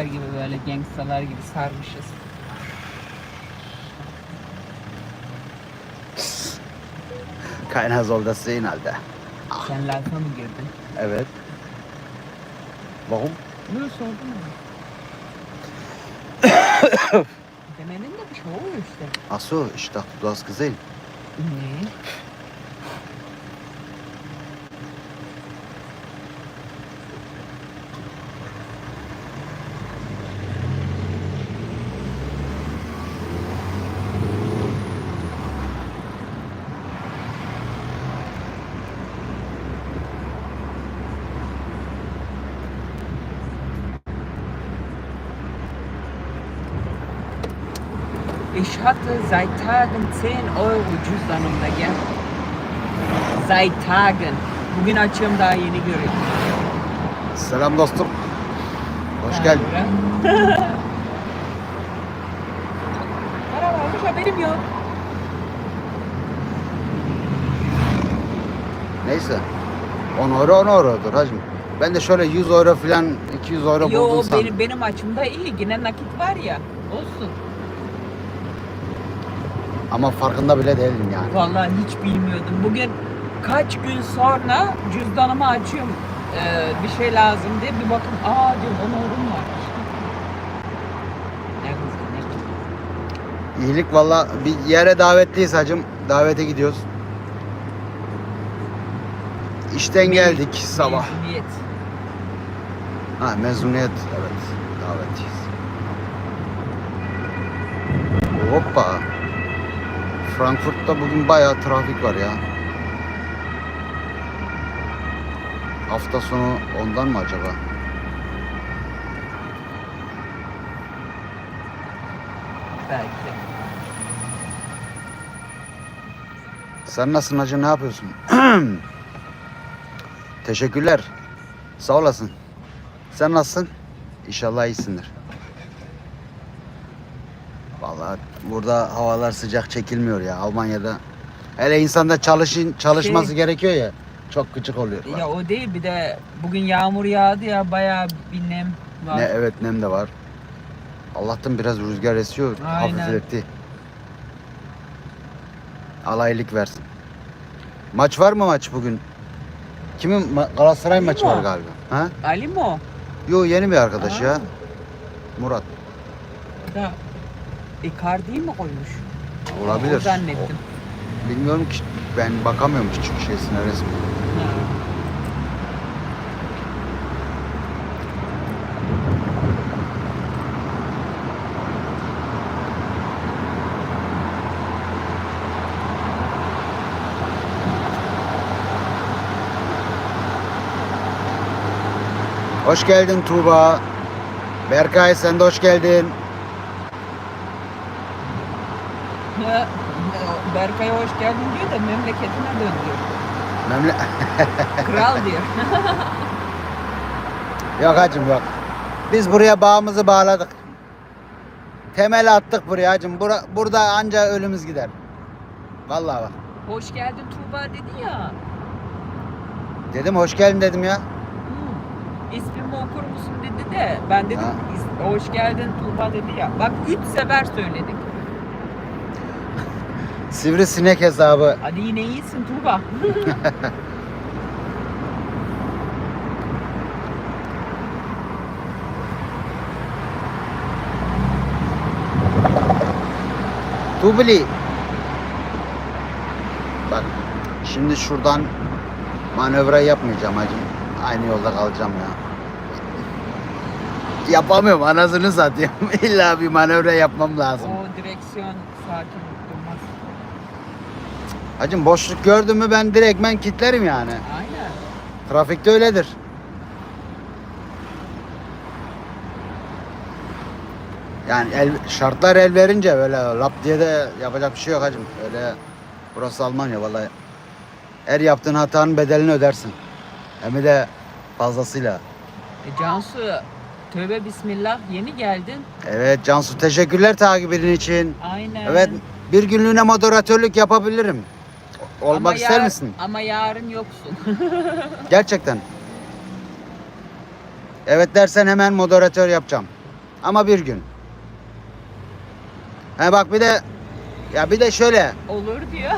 şeyler gibi böyle gangstalar gibi sarmışız. Soll das sehen, Alter. Sen lafa mı girdin? Evet. Warum? Böyle sordum mu? Demedin de bir şey oluyor işte. Ach so, ich dachte, du hast gesehen. Ne? Ich hatte seit Tagen 10 Euro cüzdanımda gel. Seit Tagen. Bugün açıyorum daha yeni görüyorum. Selam dostum. Hoş geldin. Para varmış haberim yok. Neyse. 10 euro 10 eurodur hacım. Ben de şöyle 100 euro falan 200 euro Yo buldum sandım. benim, benim açımda iyi. Yine nakit var ya. Olsun. Ama farkında bile değilim yani. Vallahi hiç bilmiyordum. Bugün kaç gün sonra cüzdanımı açıyorum. Ee, bir şey lazım diye bir bakın. Aa diyorum 10 eurum var. İyilik valla bir yere davetliyiz hacım. Davete gidiyoruz. İşten geldik sabah. Mezuniyet. Ha mezuniyet evet davetliyiz. Hoppa. Frankfurt'ta bugün bayağı trafik var ya. Hafta sonu ondan mı acaba? Belki. Sen nasılsın hacı ne yapıyorsun? Teşekkürler. Sağ olasın. Sen nasılsın? İnşallah iyisindir. Burada havalar sıcak çekilmiyor ya Almanya'da. Hele insanda çalışın çalışması Şey- gerekiyor ya. Çok gıcık oluyor. Ya o değil bir de bugün yağmur yağdı ya bayağı bir nem var. Ne evet nem de var. Allah'tan biraz rüzgar esiyor. Aynen. Hafifletti. Alaylık versin. Maç var mı maç bugün? Kimin ma- Galatasaray Değil maçı var o? galiba. Ha? Ali mi o? Yo yeni bir arkadaş Aa. ya. Murat. Da Icardi'yi mi koymuş? Olabilir. O zannettim. O- bilmiyorum ki ben bakamıyorum küçük şeysine resmi. Hoş geldin Tuğba. Berkay sen de hoş geldin. Ya, Berkay'a hoş geldin diyor da memleketine dön diyor. Memle Kral diyor. yok hacım yok. Biz buraya bağımızı bağladık. Temel attık buraya hacım. Bura, burada anca ölümüz gider. Vallahi bak. hoş geldin Tuğba dedi ya. Dedim hoş geldin dedim ya. Hmm, İsmimi okur musun dedi de ben dedim Ha. "İs- hoş geldin Tuğba dedi ya. Bak üç sefer söyledik. Sivrisinek hesabı. Hadi yine iyisin Tuğba. Tubli. Bak şimdi şuradan manevra yapmayacağım hacım. Aynı yolda kalacağım ya. Yapamıyorum anasını satayım. İlla bir manevra yapmam lazım. o direksiyon sakin. Hacım boşluk gördüm mü ben direktmen kitlerim yani. Aynen. Trafikte öyledir. Yani el, şartlar el verince böyle lap diye de yapacak bir şey yok hacım. Öyle burası Almanya vallahi. Her yaptığın hatanın bedelini ödersin. Hem de fazlasıyla. E Cansu tövbe bismillah yeni geldin. Evet Cansu teşekkürler takibin için. Aynen. Evet bir günlüğüne moderatörlük yapabilirim. Olmak Ama ister yar- misin? Ama yarın yoksun. Gerçekten. Evet dersen hemen moderatör yapacağım. Ama bir gün. He bak bir de ya bir de şöyle Olur diyor.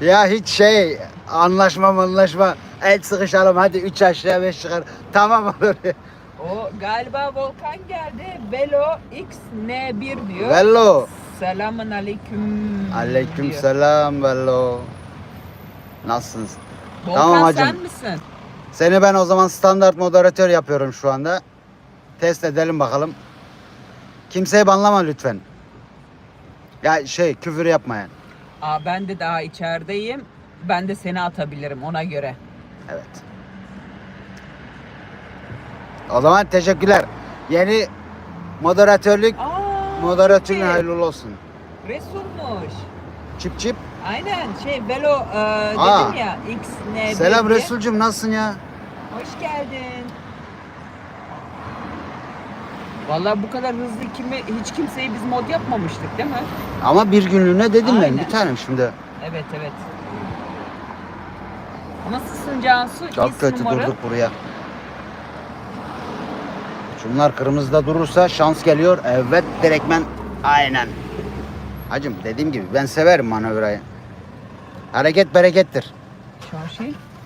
ya hiç şey anlaşma anlaşma el sıkışalım hadi 3 aşağı 5 çıkar tamam olur. O galiba Volkan geldi. Velo XN1 diyor. Vello. Selamun aleyküm. Aleyküm diyor. selam Vello. Nasılsınız? Volkan Tamam hacım. sen misin? Seni ben o zaman standart moderatör yapıyorum şu anda. Test edelim bakalım. Kimseyi banlama lütfen. Ya şey küfür yapmayın. Aa, ben de daha içerideyim. Ben de seni atabilirim ona göre. Evet. O zaman teşekkürler. Yeni moderatörlük Aa, moderatörün hayırlı olsun. Resul'muş. Çip çip. Aynen şey Velo e, Aa. dedim ya XN1 Selam diye. Resulcüm nasılsın ya? Hoş geldin. Vallahi bu kadar hızlı kimi, hiç kimseyi biz mod yapmamıştık değil mi? Ama bir günlüğüne dedim ben Aynen. bir tanem şimdi. Evet evet. Nasılsın Cansu? Çok İyisin kötü umarım. durduk buraya. Şunlar kırmızıda durursa şans geliyor. Evet direktmen aynen. Hacım dediğim gibi ben severim manevrayı. Hareket berekettir.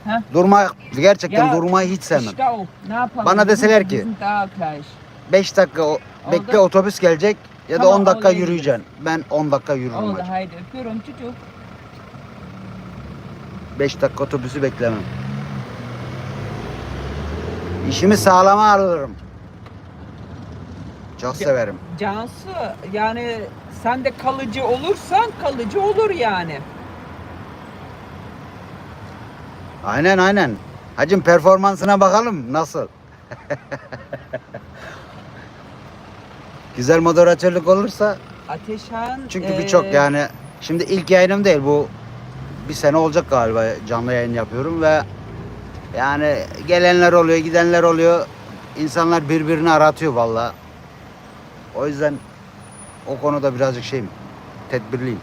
Ha? Durma gerçekten Ya, durmayı hiç sevmem. İşte o. Ne yapalım? Bana deseler ki- Bizim daha gleich. 5 dakika o, bekle otobüs gelecek ya da Tamam, 10 dakika olaya yürüyeceksin. Ben 10 dakika yürürüm Oldu hacım. haydi öpüyorum çocuk. 5 dakika otobüsü beklemem. İşimi sağlama alırım. Çok severim. Cansu yani sen de kalıcı olursan kalıcı olur yani. Aynen aynen. Hacım performansına bakalım nasıl? Güzel moderatörlük olursa Ateşhan çünkü eee, birçok yani şimdi ilk yayınım değil bu bir sene olacak galiba canlı yayın yapıyorum ve yani gelenler oluyor gidenler oluyor insanlar birbirini aratıyor valla. O yüzden o konuda birazcık şeyim tedbirliyim.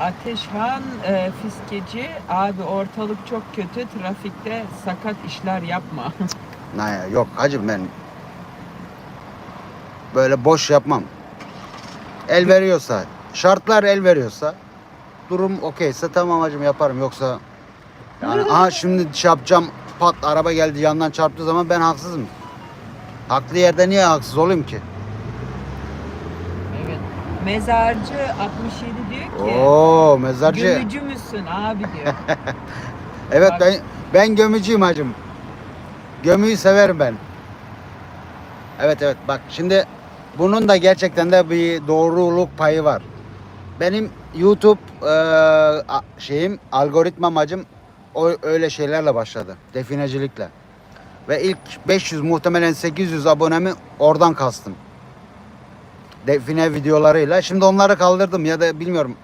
Ateşhan eee, fiskeci abi ortalık çok kötü trafikte sakat işler yapma. Ne, yok hacım ben böyle boş yapmam. El veriyorsa, şartlar el veriyorsa, durum okeyse tamam hacım yaparım. Yoksa yani aha şimdi şey yapacağım pat araba geldi yandan çarptığı zaman ben haksızım. Haklı yerde niye haksız olayım ki? evet. Mezarcı 67 diyor ki Oo mezarcı. gömücü müsün abi diyor. Evet Bak. ben ben gömücüyüm hacım. Gömüyü severim ben. Evet evet bak şimdi bunun da gerçekten de bir doğruluk payı var. Benim YouTube a- şeyim algoritmam hacım o öyle şeylerle başladı. Definecilikle. Ve ilk 500 muhtemelen 800 abonemi oradan kastım. Define videolarıyla. Şimdi onları kaldırdım ya da bilmiyorum.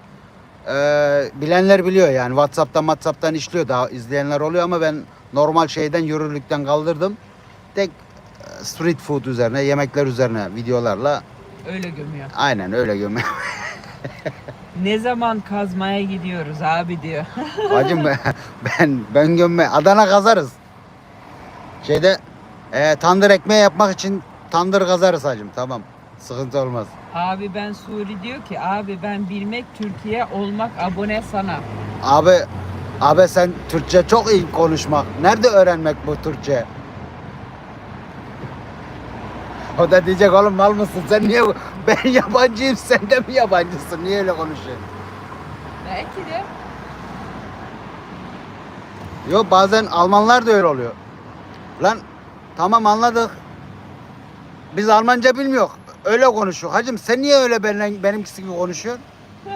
Eee, bilenler biliyor yani WhatsApp'tan WhatsApp'tan işliyor daha izleyenler oluyor ama ben normal şeyden yürürlükten kaldırdım. Tek e, street food üzerine, yemekler üzerine videolarla Öyle gömüyor. aynen öyle gömme. Ne zaman kazmaya gidiyoruz abi diyor. Bacım ben, ben ben gömme Adana kazarız. Şeyde e, tandır ekmeği yapmak için tandır kazarız hacım tamam. Sıkıntı olmaz. Abi ben Suri diyor ki abi ben bilmek Türkiye olmak abone sana. Abi abi sen Türkçe çok iyi konuşmak. Nerede öğrenmek bu Türkçe? O da diyecek oğlum mal mısın sen niye ben yabancıyım sen de mi yabancısın niye öyle konuşuyorsun? Belki de. Yok bazen Almanlar da öyle oluyor. Lan tamam anladık. Biz Almanca bilmiyor. Öyle konuşuyor. Hacım sen niye öyle benimle, benimkisi gibi konuşuyorsun?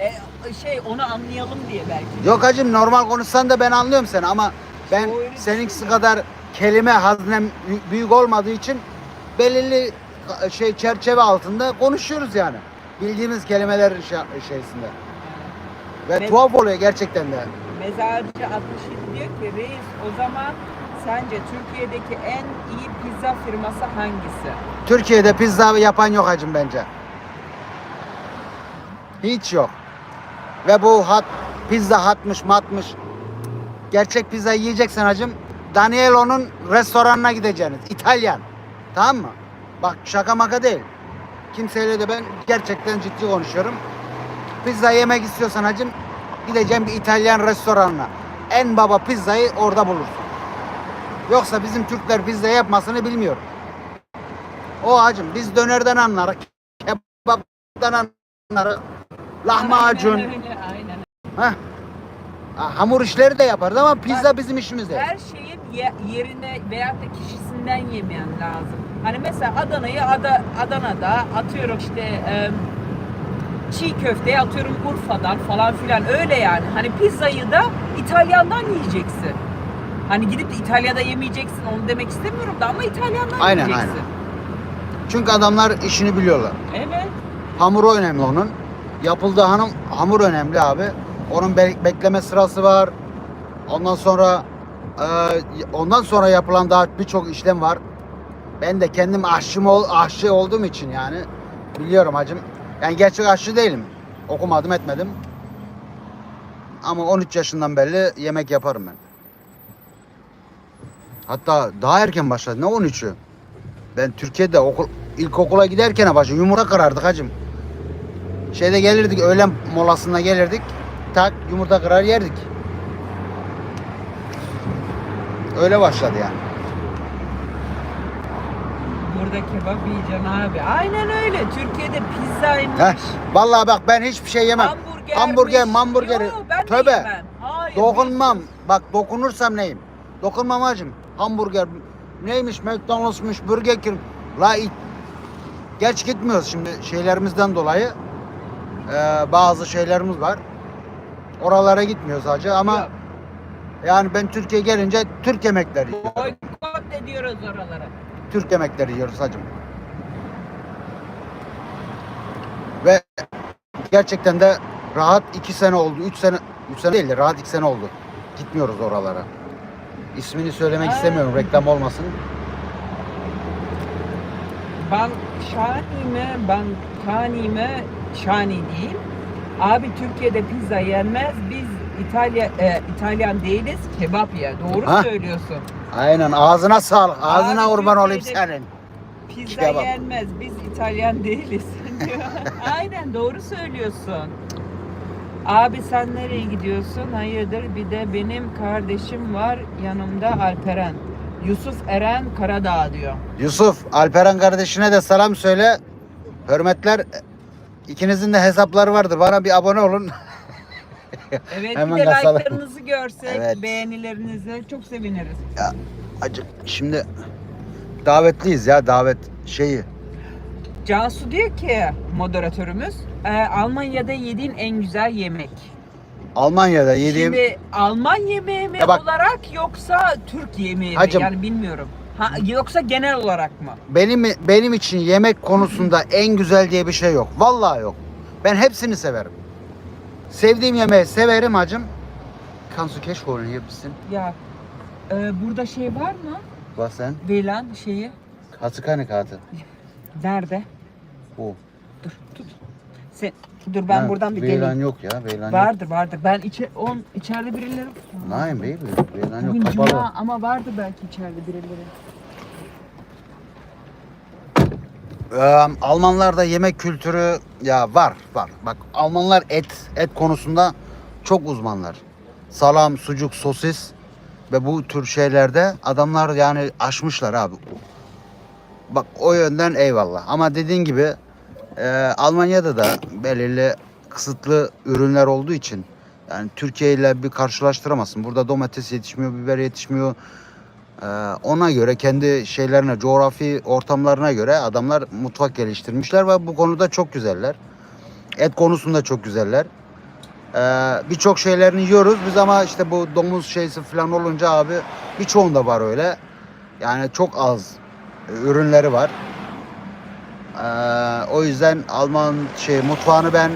E, şey onu anlayalım diye belki. Yok hacım normal konuşsan da ben anlıyorum seni ama ben seninkisi kadar kelime haznem bü- büyük olmadığı için belirli şey çerçeve altında konuşuyoruz yani. Bildiğimiz kelimeler şey- şeysinde. Ve Ben- tuhaf oluyor gerçekten de. Mezarcı 67 diyor ki reis o zaman sence Türkiye'deki en iyi pizza firması hangisi? Türkiye'de pizza yapan yok hacım bence. Hiç yok. Ve bu hat pizza hatmış matmış. Gerçek pizza yiyeceksen hacım Danielo'nun restoranına gideceksiniz. İtalyan. Tamam mı? Bak şaka maka değil. Kimseyle de ben gerçekten ciddi konuşuyorum. Pizza yemek istiyorsan hacım gideceğim bir İtalyan restoranına. En baba pizzayı orada bulursun. Yoksa bizim Türkler pizza yapmasını bilmiyor. O hacım biz dönerden anlarız. Kebaptan anlarız. Lahmacun. Aynen öyle, aynen. Heh. Ha, Hamur işleri de yaparız ama pizza bizim işimiz değil. Her şeyin ye- yerine veyahut da kişisinden yemeyen lazım. Hani mesela Adana'yı Ada, Adana'da atıyorum işte e, çiğ köfteyi atıyorum Urfa'dan falan filan öyle yani. Hani pizzayı da İtalyan'dan yiyeceksin. Hani gidip de İtalya'da yemeyeceksin onu demek istemiyorum da ama İtalyan'dan Aynen, yiyeceksin. aynen. Çünkü adamlar işini biliyorlar. Evet. Hamuru önemli onun. Yapıldığı hanım hamur önemli abi. Onun be- bekleme sırası var. Ondan sonra e, ondan sonra yapılan daha birçok işlem var. Ben de kendim aşçım ol, aşçı olduğum için yani biliyorum hacım. Yani gerçek aşçı değilim. Okumadım etmedim. Ama 13 yaşından beri yemek yaparım ben. Hatta daha erken başladı. Ne 13'ü? Ben Türkiye'de okul, ilkokula giderken başladım. Yumurta kırardık hacım. Şeyde gelirdik öğlen molasında gelirdik. Tak yumurta kırar yerdik. Öyle başladı yani. Burada kebap yiyeceksin abi. Aynen öyle. Türkiye'de pizzaymış. Heh. Vallahi bak ben hiçbir şey yemem. Hamburger, hamburger. Yo, ben de Tövbe. yemem. Hayır, Dokunmam. Bak dokunursam neyim? Dokunmam hacım. Hamburger neymiş? McDonald's'mış, Burger King. La it. Geç gitmiyoruz şimdi şeylerimizden dolayı. Ee, bazı şeylerimiz var. Oralara gitmiyoruz hacı ama Yok. yani ben Türkiye gelince Türk yemekleri yiyorum. Boykot ediyoruz oralara. Türk yemekleri yiyoruz hacım. Ve gerçekten de rahat iki sene oldu. Üç sene, üç sene değil de rahat iki sene oldu. Gitmiyoruz oralara. İsmini söylemek istemiyorum reklam olmasın. Ben şanime, ben tanime şani değil. Abi Türkiye'de pizza yenmez. Biz İtalya e, İtalyan değiliz. Kebap ye. Doğru Ha? söylüyorsun. Aynen ağzına sağlık. Ağzına Abi, kurban olayım Türkiye'de- senin. Pizza Kebap. yenmez. Biz İtalyan değiliz. diyor. Aynen doğru söylüyorsun. Abi sen nereye gidiyorsun? Hayırdır? Bir de benim kardeşim var yanımda Alperen. Yusuf Eren Karadağ diyor. Yusuf, Alperen kardeşine de selam söyle. Hürmetler. İkinizin de hesapları vardır. Bana bir abone olun. Evet Hemen bir de kasalım. like'larınızı görsek, Evet. beğenilerinizi çok seviniriz. Acık şimdi davetliyiz ya davet şeyi. Cansu diyor ki moderatörümüz e, Almanya'da yediğin en güzel yemek. Almanya'da yediğim Şimdi Alman yemeği mi Ya bak- olarak yoksa Türk yemeği mi? Hacım. Yani bilmiyorum. Ha, yoksa genel olarak mı? benim benim için yemek konusunda en güzel diye bir şey yok. Vallahi yok. Ben hepsini severim. Sevdiğim yemeği severim hacım. Kansu keşke onu yiyebilsin. Ya e, burada şey var mı? Bak sen. Velan şeyi. Katı kanı katı. Nerede? Bu. Dur tut. Sen dur ben Ha, buradan bir geleyim. yok ya. Veylan yok. Vardır vardır. Ben içe on içeride birileri. Nein baby. Veylan Bugün yok. Kapalı. cuma ama vardı belki içeride birileri. Ee, Almanlarda yemek kültürü ya var var. Bak Almanlar et et konusunda çok uzmanlar. Salam, sucuk, sosis ve bu tür şeylerde adamlar yani aşmışlar abi. Bak o yönden eyvallah. Ama dediğin gibi e, Almanya'da da belirli kısıtlı ürünler olduğu için yani Türkiye ile bir karşılaştıramazsın. Burada domates yetişmiyor, biber yetişmiyor. Ee, ona göre kendi şeylerine, coğrafi ortamlarına göre adamlar mutfak geliştirmişler ve bu konuda çok güzeller. Et konusunda çok güzeller. Ee, Birçok şeylerini yiyoruz biz ama işte bu domuz şeysi falan olunca abi birçoğunda var öyle. Yani çok az ürünleri var. Ee, o yüzden Alman şey mutfağını ben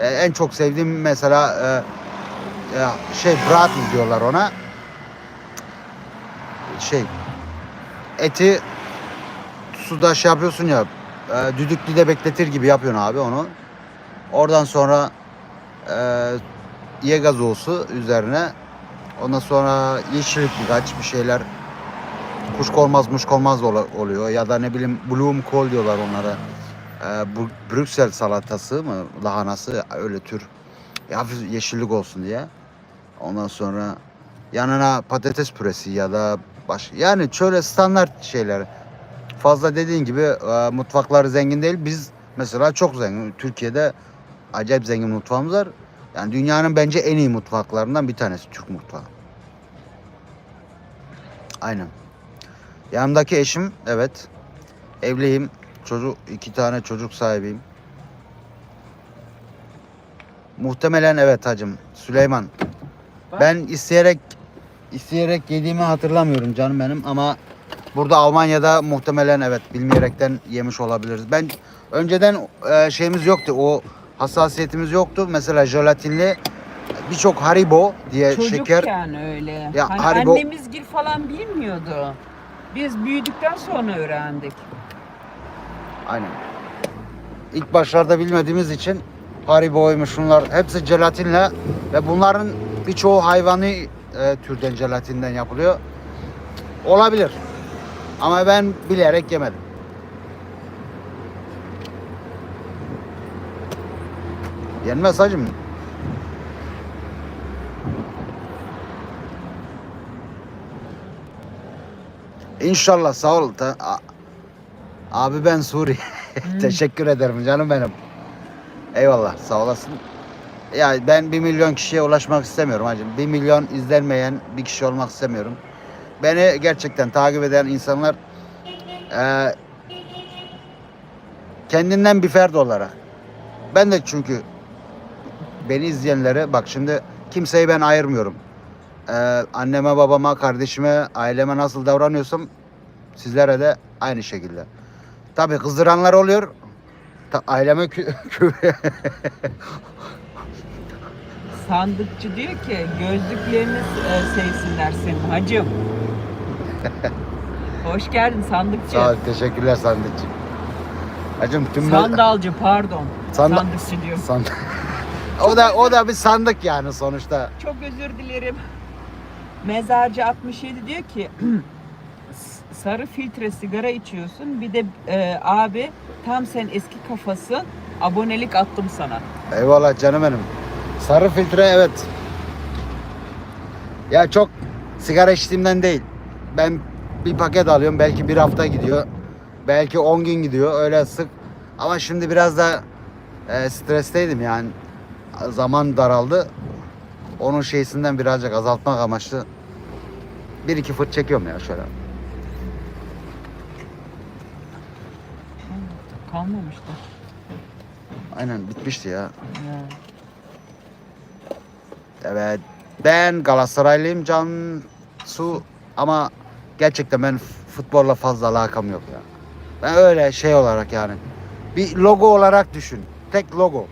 e, en çok sevdiğim mesela e, e, şey braten diyorlar ona şey eti suda şey yapıyorsun ya e, düdüklüde bekletir gibi yapıyorsun abi onu. Oradan sonra e, ye gazosu üzerine Ondan sonra yeşillik birkaç bir şeyler. Kuşkonmaz muşkonmaz oluyor. Ya da ne bileyim bloomkohl diyorlar onlara. Ee, bu Brüksel salatası mı? Lahanası öyle tür. Ya hafif yeşillik olsun diye. Ondan sonra yanına patates püresi ya da baş yani şöyle standart şeyler. Fazla dediğin gibi e, mutfakları zengin değil. Biz mesela çok zengin. Türkiye'de acayip zengin mutfağımız var. Yani dünyanın bence en iyi mutfaklarından bir tanesi Türk mutfağı. Aynen. Yanımdaki eşim evet. Evliyim. Çocuk iki tane çocuk sahibiyim. Muhtemelen evet hacım. Süleyman. Ben isteyerek isteyerek yediğimi hatırlamıyorum canım benim ama burada Almanya'da muhtemelen evet bilmeyerekten yemiş olabiliriz. Ben önceden e, şeyimiz yoktu. O hassasiyetimiz yoktu. Mesela jelatinli birçok Haribo diye şeker Çocukken öyle. Ya hani Haribo- annemiz gil falan bilmiyordu. Biz büyüdükten sonra öğrendik. Aynen. İlk başlarda bilmediğimiz için Haribo'ymuş şunlar hepsi jelatinle ve bunların birçoğu hayvani e, türden jelatinden yapılıyor. Olabilir. Ama ben bilerek yemedim. Yenmez hacım. İnşallah sağ ol. Ta- a- Abi ben Suri. Teşekkür ederim canım benim. Eyvallah sağ olasın. Ya ben bir milyon kişiye ulaşmak istemiyorum hacım. Bir milyon izlenmeyen bir kişi olmak istemiyorum. Beni gerçekten takip eden insanlar eee, kendinden bir fert olarak. Ben de çünkü beni izleyenlere bak şimdi kimseyi ben ayırmıyorum. Eee, anneme, babama, kardeşime, aileme nasıl davranıyorsam sizlere de aynı şekilde. Tabii kızdıranlar oluyor. Ta- aileme kü- Sandıkçı diyor ki gözlüklerini e, sevsinler senin hacım. Hoş geldin sandıkçı. Sağ ol, teşekkürler sandıkçı. Hacım tüm Sandalcı pardon. Sanda- Sandıkçı diyor. Sand- o da o da bir sandık yani sonuçta. Çok özür dilerim. Mezarcı 67 diyor ki "S- sarı filtre sigara içiyorsun. Bir de e, abi tam sen eski kafasın. Abonelik attım sana. Eyvallah canım benim. Sarı filtre evet. Ya çok sigara içtiğimden değil. Ben bir paket alıyorum belki bir hafta gidiyor. Belki 10 gün gidiyor öyle sık. Ama şimdi biraz da e, stresteydim yani. Zaman daraldı. Onun şeysinden birazcık azaltmak amaçlı. Bir iki fırt çekiyorum ya şöyle. Kalmamıştı. Aynen bitmişti ya. Ya. Evet. Ben Galatasaraylıyım Cansu ama gerçekten ben futbolla fazla alakam yok ya. Ben öyle şey olarak yani. Bir logo olarak düşün. Tek logo.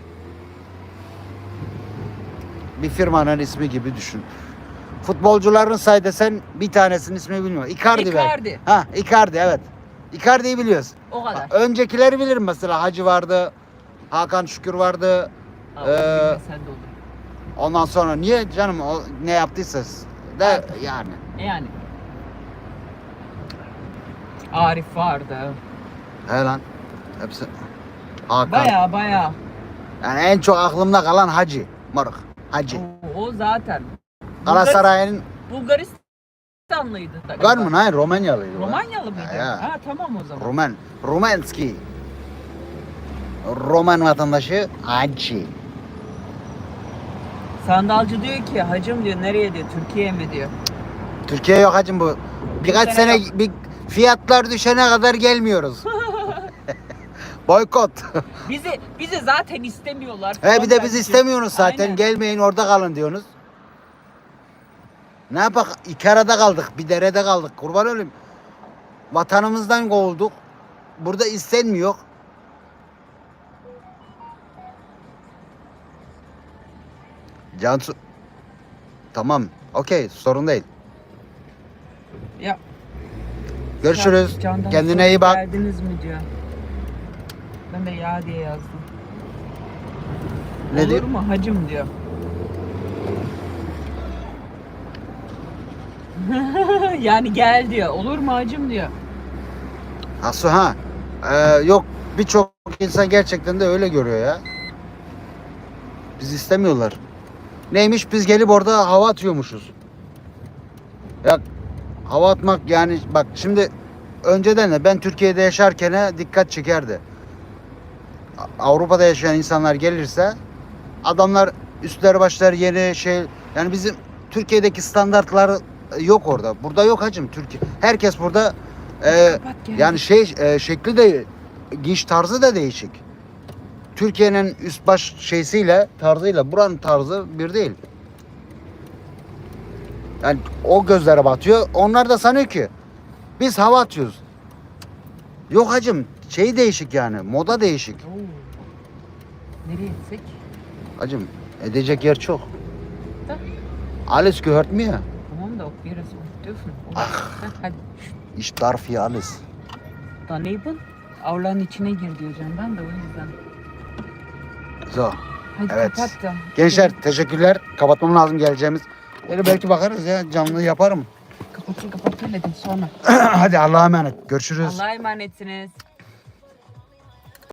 Bir firmanın ismi gibi düşün. Futbolcuların say desen bir tanesinin ismini bilmiyorum. Icardi. Icardi. Ha Icardi evet. Icardi'yi biliyoruz. O kadar. Öncekileri bilirim mesela. Hacı vardı. Hakan Şükür vardı. Ha, Ee, bilmesen de olur. Ondan sonra niye canım o ne yaptıysa de yani. Yani. Arif vardı. He lan. Hepsi. Hakan. Baya baya. Yani en çok aklımda kalan Hacı. Moruk. Hacı. O, o zaten. Galatasaray'ın Bulgaristanlıydı. mü? Hayır Romanyalıydı. Romanyalı mıydı? Ya, ya. Ha tamam o zaman. Roman. Rumenski. Roman vatandaşı Hacı. Sandalcı diyor ki hacım diyor nereye diyor Türkiye'ye mi diyor. Türkiye yok hacım bu. Birkaç sene sene bir fiyatlar düşene kadar gelmiyoruz. Boykot. Bizi bizi zaten istemiyorlar. He bir de biz istemiyoruz zaten. Aynen. Gelmeyin orada kalın diyorsunuz. Ne yapak? İki arada kaldık. Bir derede kaldık. Kurban olayım. Vatanımızdan kovulduk. Burada istenmiyor. Cansu. Tamam. Okey. Sorun değil. Ya, Görüşürüz. Candan Kendine iyi bak. Geldiniz mi diyor. Ben de ya diye yazdım. Ne Olur diyor? mu hacım diyor. yani gel diyor. Olur mu hacım diyor. Asu ha. Ee, yok birçok insan gerçekten de öyle görüyor ya. Biz istemiyorlar. Neymiş biz gelip orada hava atıyormuşuz. Ya hava atmak yani bak şimdi önceden de ben Türkiye'de yaşarken dikkat çekerdi. Avrupa'da yaşayan insanlar gelirse adamlar üstleri başları yeni şey yani bizim Türkiye'deki standartlar yok orada. Burada yok hacım Türkiye. Herkes burada e, yani şey e, şekli de giyiş tarzı da değişik. Türkiye'nin üst baş şeysiyle tarzıyla buranın tarzı bir değil. Yani o gözlere batıyor. Onlar da sanıyor ki biz hava atıyoruz. Yok hacım şey değişik yani moda değişik. Oo. Nereye gitsek? Hacım edecek yer çok. Da. Alles gehört mir. Tamam da ob wir das dürfen. Oder? Ha, hadi. Ich darf hier alles. Daneben avlanın içine gir diyor candan da o yüzden. So. Hadi Evet. kapat da. Gençler teşekkürler. Kapatmam lazım geleceğimiz. Böyle belki bakarız ya canlı yaparım. Kapatın kapatın dedim sonra. Hadi Allah'a emanet. Görüşürüz. Allah'a emanetsiniz.